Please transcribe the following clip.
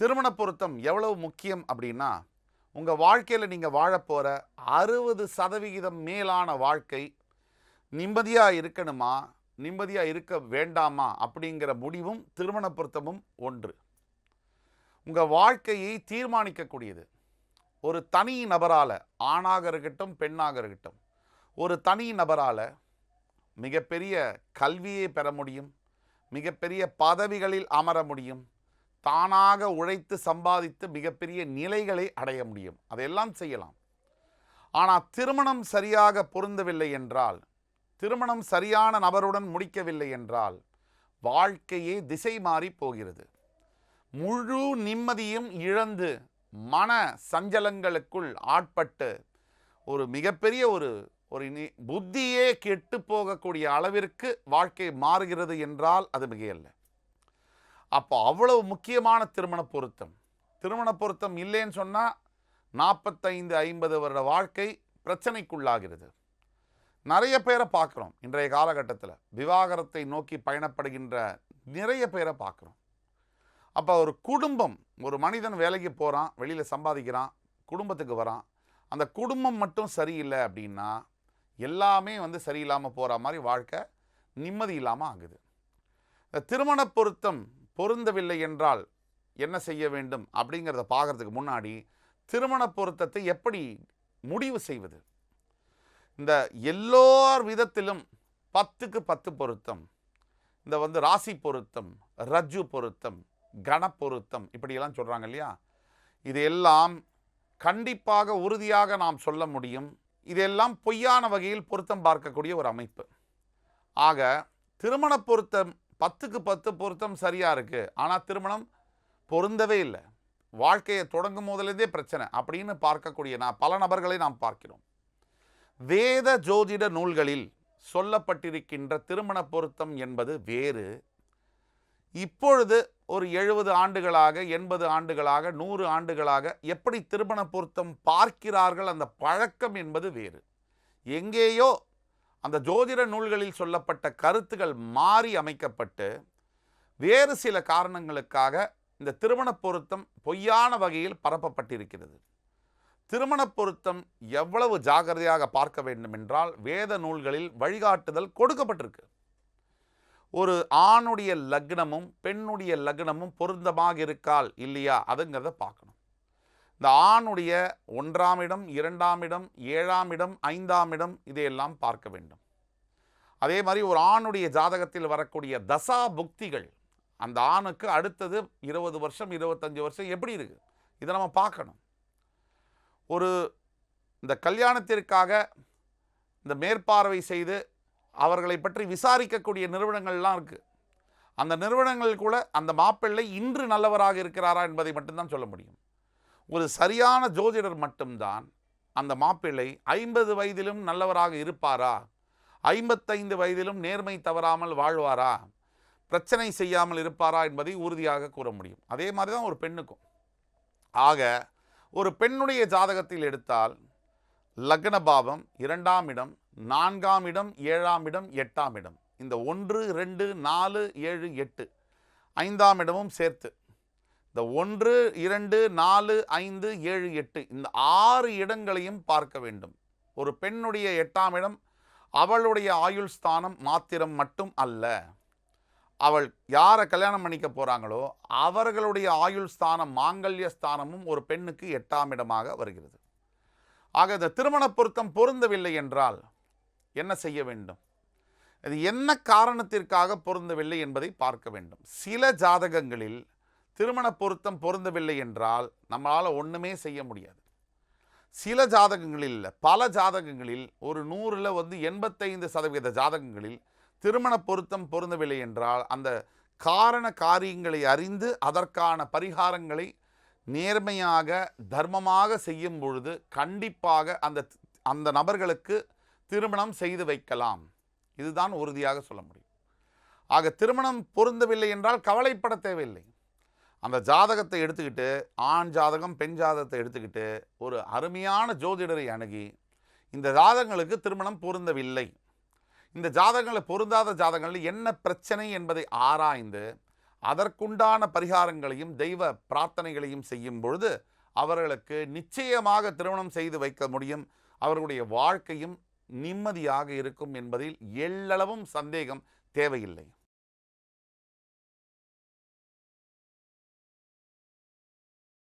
திருமண பொருத்தம் எவ்வளவு முக்கியம் அப்படின்னா உங்கள் வாழ்க்கையில் நீங்கள் வாழப்போகிற அறுபது சதவிகிதம் மேலான வாழ்க்கை நிம்மதியாக இருக்கணுமா நிம்மதியாக இருக்க வேண்டாமா அப்படிங்கிற முடிவும் திருமண பொருத்தமும் ஒன்று. உங்கள் வாழ்க்கையை தீர்மானிக்கக்கூடியது. ஒரு தனி நபரால் ஆணாக இருக்கட்டும் பெண்ணாக இருக்கட்டும் ஒரு தனி நபரால் மிகப்பெரிய கல்வியை பெற முடியும் மிகப்பெரிய பதவிகளில் அமர முடியும் தானாக உழைத்து சம்பாதித்து மிகப்பெரிய நிலைகளை அடைய முடியும். அதையெல்லாம் செய்யலாம். ஆனால் திருமணம் சரியாக பொருந்தவில்லை என்றால் திருமணம் சரியான நபருடன் முடிக்கவில்லை என்றால் வாழ்க்கையே திசை மாறி போகிறது. முழு நிம்மதியும் இழந்து மன சஞ்சலங்களுக்குள் ஆட்பட்டு ஒரு மிகப்பெரிய ஒரு ஒரு புத்தியே கெட்டு போகக்கூடிய அளவிற்கு வாழ்க்கை மாறுகிறது என்றால் அது மிகையல்ல. அப்போ அவ்வளவு முக்கியமான திருமண பொருத்தம். திருமண பொருத்தம் இல்லைன்னு சொன்னால் நாற்பத்தைந்து ஐம்பது வருட வாழ்க்கை பிரச்சனைக்குள்ளாகிறது. நிறைய பேரை பார்க்குறோம் இன்றைய காலகட்டத்தில். விவாகரத்தை நோக்கி பயணப்படுகின்ற நிறைய பேரை பார்க்குறோம். அப்போ ஒரு குடும்பம் ஒரு மனிதன் வேலைக்கு போகிறான் வெளியில் சம்பாதிக்கிறான் குடும்பத்துக்கு வரான். அந்த குடும்பம் மட்டும் சரியில்லை அப்படின்னா எல்லாமே வந்து சரியில்லாமல் போகிற மாதிரி வாழ்க்கை நிம்மதி இல்லாமல் ஆகுது. இந்த திருமண பொருத்தம் பொருந்தவில்லை என்றால் என்ன செய்ய வேண்டும் அப்படிங்கிறத பார்க்கறதுக்கு முன்னாடி திருமண பொருத்தத்தை எப்படி முடிவு செய்வது? இந்த எல்லோர் விதத்திலும் பத்துக்கு பத்து பொருத்தம் இந்த வந்து ராசி பொருத்தம் ரஜ்ஜு பொருத்தம் கணப்பொருத்தம் இப்படியெல்லாம் சொல்கிறாங்க இல்லையா? இதையெல்லாம் கண்டிப்பாக உறுதியாக நாம் சொல்ல முடியும். இதெல்லாம் பொய்யான வகையில் பொருத்தம் பார்க்கக்கூடிய ஒரு அமைப்பு. ஆக திருமண பொருத்தம் பத்துக்கு பத்து பொருத்தம் சரியாக இருக்குது ஆனால் திருமணம் பொருந்தவே இல்லை. வாழ்க்கையை தொடங்கும் முதலேருந்தே பிரச்சனை அப்படின்னு பார்க்கக்கூடிய நான் பல நபர்களை நாம் பார்க்கிறோம். வேத ஜோதிட நூல்களில் சொல்லப்பட்டிருக்கின்ற திருமண பொருத்தம் என்பது வேறு. இப்பொழுது ஒரு எழுபது ஆண்டுகளாக எண்பது ஆண்டுகளாக நூறு ஆண்டுகளாக எப்படி திருமண பொருத்தம் பார்க்கிறார்கள் அந்த பழக்கம் என்பது வேறு. எங்கேயோ அந்த ஜோதிட நூல்களில் சொல்லப்பட்ட கருத்துகள் மாறி அமைக்கப்பட்டு வேறு சில காரணங்களுக்காக இந்த திருமண பொருத்தம் பொய்யான வகையில் பரப்பப்பட்டிருக்கிறது. திருமண பொருத்தம் எவ்வளவு ஜாகிரதையாக பார்க்க வேண்டும் என்றால் வேத நூல்களில் வழிகாட்டுதல் கொடுக்கப்பட்டிருக்கு. ஒரு ஆணுடைய லக்னமும் பெண்ணுடைய லக்னமும் பொருந்தமாக இருக்கால் இல்லையா? அதுங்கிறத பார்க்கணும். இந்த ஆணுடைய ஒன்றாம் இடம் இரண்டாம் இடம் ஏழாம் இடம் ஐந்தாம் இடம் இதையெல்லாம் பார்க்க வேண்டும். அதே மாதிரி ஒரு ஆணுடைய ஜாதகத்தில் வரக்கூடிய தசா புக்திகள் அந்த ஆணுக்கு அடுத்தது இருபது வருஷம் இருபத்தஞ்சி வருஷம் எப்படி இருக்குது இதை நம்ம பார்க்கணும். ஒரு இந்த கல்யாணத்திற்காக இந்த மேற்பார்வை செய்து அவர்களை பற்றி விசாரிக்கக்கூடிய நிறுவனங்கள்லாம் இருக்குது அந்த நிறுவனங்கள் கூட அந்த மாப்பிள்ளை இன்று நல்லவராக இருக்கிறாரா என்பதை மட்டும்தான் சொல்ல முடியும். ஒரு சரியான ஜோதிடர் மட்டும்தான் அந்த மாப்பிள்ளை ஐம்பது வயதிலும் நல்லவராக இருப்பாரா? ஐம்பத்தைந்து வயதிலும் நேர்மை தவறாமல் வாழ்வாரா? பிரச்சனை செய்யாமல் இருப்பாரா என்பதை உறுதியாக கூற முடியும். அதே மாதிரி தான் ஒரு பெண்ணுக்கும். ஆக ஒரு பெண்ணுடைய ஜாதகத்தில் எடுத்தால் லக்ன பாவம் இரண்டாம் இடம் நான்காம் இடம் ஏழாம் இடம் எட்டாம் இடம். இந்த ஒன்று ரெண்டு நாலு ஏழு எட்டு ஐந்தாம் இடமும் சேர்த்து இந்த ஒன்று இரண்டு நாலு ஐந்து ஏழு எட்டு இந்த ஆறு இடங்களையும் பார்க்க வேண்டும். ஒரு பெண்ணுடைய எட்டாம் இடம் அவளுடைய ஆயுள் ஸ்தானம் மாத்திரம் மட்டும் அல்ல. அவள் யாரை கல்யாணம் பண்ணிக்க போகிறாங்களோ அவர்களுடைய ஆயுள் ஸ்தானம் மாங்கல்ய ஸ்தானமும் ஒரு பெண்ணுக்கு எட்டாம் இடமாக வருகிறது. ஆக இந்த திருமண பொருத்தம் பொருந்தவில்லை என்றால் என்ன செய்ய வேண்டும்? இது என்ன காரணத்திற்காக பொருந்தவில்லை என்பதை பார்க்க வேண்டும். சில ஜாதகங்களில் திருமண பொருத்தம் பொருந்தவில்லை என்றால் நம்மளால் ஒன்றுமே செய்ய முடியாது. சில ஜாதகங்களில் இல்லை பல ஜாதகங்களில் ஒரு நூறில் வந்து எண்பத்தைந்து சதவீத ஜாதகங்களில் திருமண பொருத்தம் பொருந்தவில்லை என்றால் அந்த காரண காரியங்களை அறிந்து அதற்கான பரிகாரங்களை நேர்மையாக தர்மமாக செய்யும் பொழுது கண்டிப்பாக அந்த அந்த நபர்களுக்கு திருமணம் செய்து வைக்கலாம். இதுதான் உறுதியாக சொல்ல முடியும். ஆக திருமணம் பொருந்தவில்லை என்றால் கவலைப்பட தேவையில்லை. அந்த ஜாதகத்தை எடுத்துக்கிட்டு ஆண் ஜாதகம் பெண் ஜாதகத்தை எடுத்துக்கிட்டு ஒரு அருமையான ஜோதிடரை அணுகி இந்த ஜாதகங்களுக்கு திருமணம் பொருந்தவில்லை. இந்த ஜாதகங்களை பொருந்தாத ஜாதகங்களில் என்ன பிரச்சனை என்பதை ஆராய்ந்து அதற்குண்டான பரிகாரங்களையும் தெய்வ பிரார்த்தனைகளையும் செய்யும் பொழுது அவர்களுக்கு நிச்சயமாக திருமணம் செய்து வைக்க முடியும். அவர்களுடைய வாழ்க்கையும் நிம்மதியாக இருக்கும் என்பதில் எள்ளளவும் சந்தேகம் தேவையில்லை.